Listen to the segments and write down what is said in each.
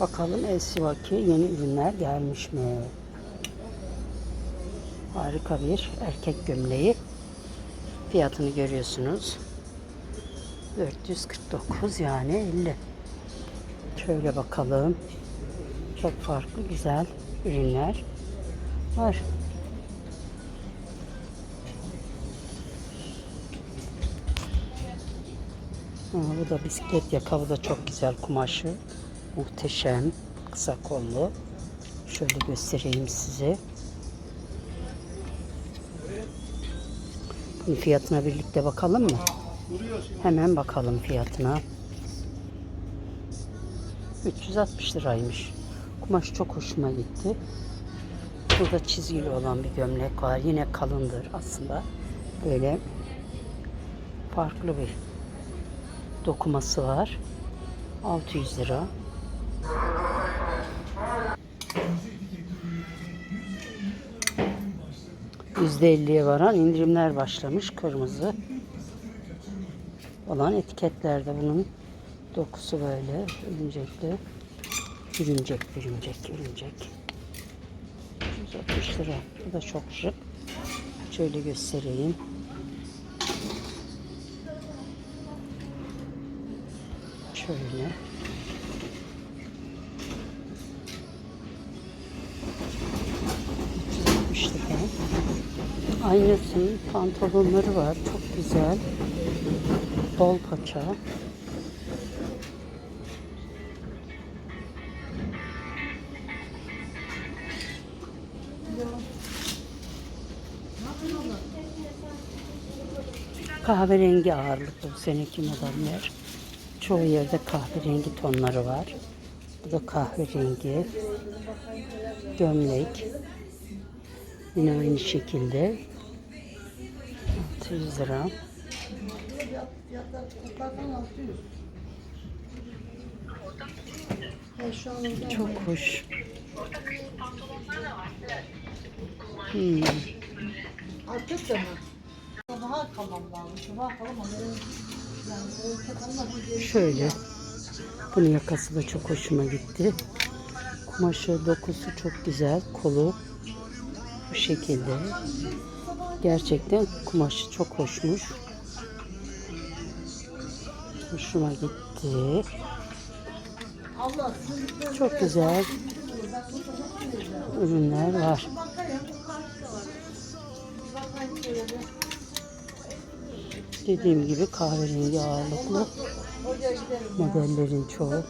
Bakalım El Sivaki yeni ürünler gelmiş mi? Harika bir erkek gömleği. Fiyatını görüyorsunuz. 449 yani 50. Şöyle bakalım. Çok farklı güzel ürünler var. Ha, bu da bisiklet yaka. Bu da çok güzel kumaşı. Muhteşem. Kısa kollu. Şöyle göstereyim size. Bunun fiyatına birlikte bakalım mı? Hemen bakalım fiyatına. 360 liraymış. Kumaş çok hoşuma gitti. Burada çizgili olan bir gömlek var. Yine kalındır aslında. Böyle farklı bir dokuması var. 600 lira. %50'ye varan indirimler başlamış. Kırmızı olan etiketlerde bunun dokusu böyle örümcekli. Örümcek, örümcek, örümcek. 160 lira. Bu da çok şık. Şöyle göstereyim. Şöyle. Ben. Aynısının pantolonları var. Çok güzel. Bol paça. Kahverengi ağırlıklı bu seneki modeller. Çoğu yerde kahverengi tonları var. Bu da kahverengi. Gömlek. Yine aynı şekilde. 600 lira. Çok hoş. Artık da mı? Sabaha kalmam lazım. Sabaha kalamam. Şöyle. Bunun yakası da çok hoşuma gitti. Kumaşı dokusu çok güzel. Kolu bu şekilde. Gerçekten kumaşı çok hoşmuş. Hoşuma gitti. Çok güzel ürünler var. Dediğim gibi kahverengi ağırlıklı modellerin çoğu.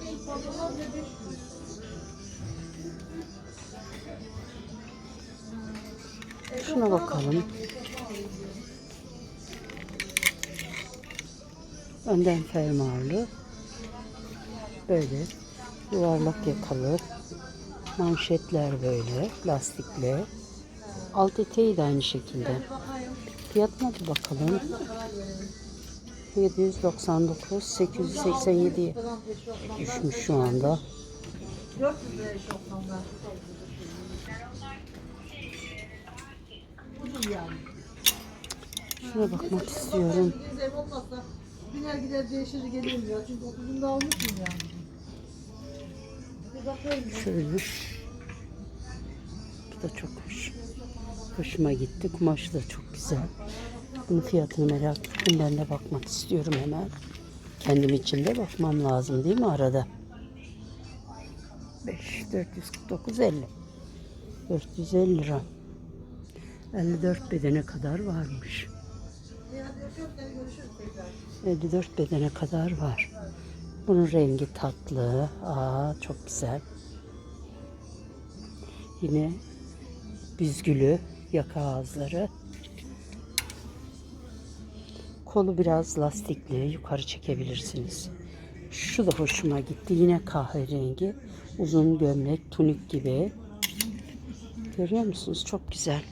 Şuna bakalım. Önden fermuarlı. Böyle yuvarlak yakalı. Manşetler böyle lastikli. Alt eteği de aynı şekilde. Fiyatına bir bakalım. 799 887 düşmüş şu anda. 400 liraya şoklamlar. Ucuz yani. Şuna bakmak istiyorum. Ev olmazsa biner gider değişir gelirim ya. Çünkü 30'unu da almışım yani. Bir bakayım. ya. Şöyle. Bu da çok hoş. Hoşuma gitti. Kumaşı da çok güzel. Bunun fiyatını merak ettim. Ben de bakmak istiyorum hemen. Kendim için de bakmam lazım değil mi arada? 5, 449, 50. 450 lira. 54 bedene kadar varmış. Ya hadi öpüyorum seni görüşürüz tekrar. 54 bedene kadar var. Bunun rengi tatlı. Aa çok güzel. Yine büzgülü yaka ağızları. Kolu biraz lastikli. Yukarı çekebilirsiniz. Şu da hoşuma gitti. Yine kahverengi. Uzun gömlek, tunik gibi. Görüyor musunuz? Çok güzel.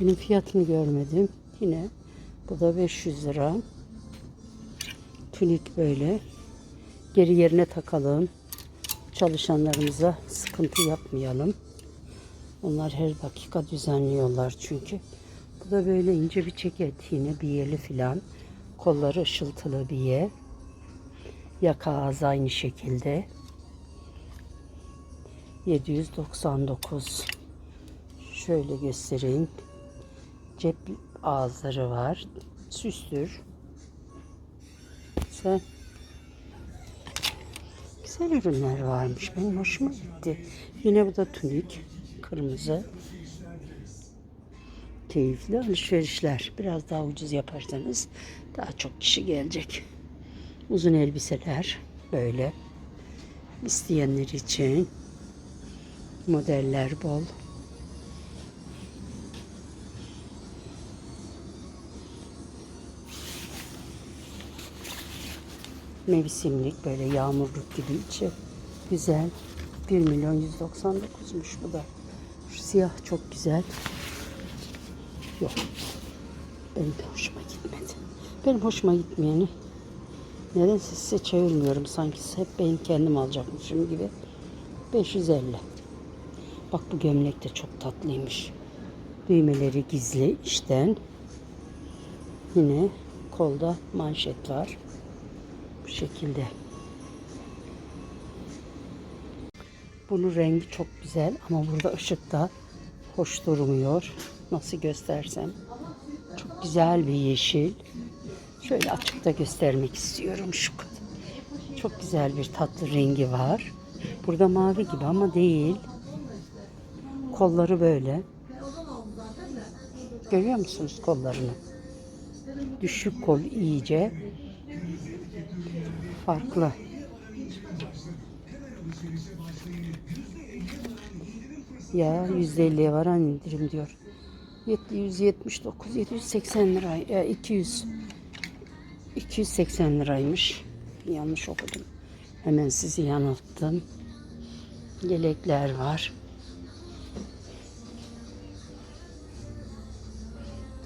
Benim fiyatını görmedim. Yine bu da 500 lira. Tunik böyle. Geri yerine takalım. Çalışanlarımıza sıkıntı yapmayalım. Onlar her dakika düzenliyorlar çünkü. Bu da böyle ince bir ceket yine biyeli filan. Kolları ışıltılı biye. Yaka ağzı aynı şekilde. 799. Şöyle göstereyim. Cep ağızları var. Süstür. Güzel. Güzel ürünler varmış. Benim hoşuma gitti. Yine bu da tunik. Kırmızı. Keyifli alışverişler. Biraz daha ucuz yaparsanız daha çok kişi gelecek. Uzun elbiseler böyle. İsteyenler için modeller bol. Mevsimlik böyle yağmurluk gibi içi güzel. 1 milyon 199'muş bu da. Şu siyah çok güzel. Yok. Benim de hoşuma gitmedi. Benim hoşuma gitmeyeni nedense size çevirmiyorum. Sanki hep benim kendim alacakmışım gibi. 550. Bak bu gömlek de çok tatlıymış. Düğmeleri gizli içten. Yine kolda manşet var. Şekilde. Bunun rengi çok güzel ama burada ışıkta hoş durmuyor. Nasıl göstersem. Çok güzel bir yeşil. Şöyle açıkta göstermek istiyorum şu kadar. Çok güzel bir tatlı rengi var. Burada mavi gibi ama değil. Kolları böyle. Görüyor musunuz kollarını? Düşük kol iyice. Farklı. Ya %50'ye varan indirim diyor. 179, 780 lira, ya 200, 280 liraymış. Yanlış okudum. Hemen sizi yanılttım. Yelekler var.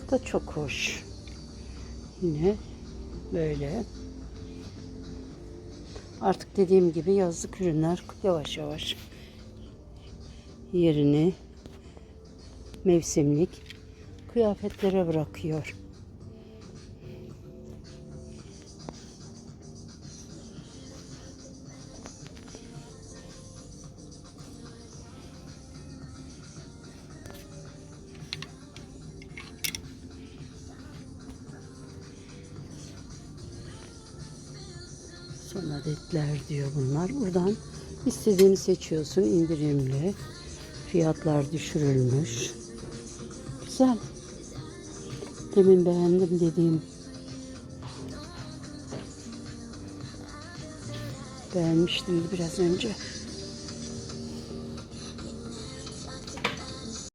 Bu da çok hoş. Yine böyle. Artık dediğim gibi yazlık ürünler yavaş yavaş yerini mevsimlik kıyafetlere bırakıyor. Adetler diyor bunlar. Buradan istediğini seçiyorsun indirimli. Fiyatlar düşürülmüş. Güzel. Demin beğendim dediğim. Beğenmiştim biraz önce.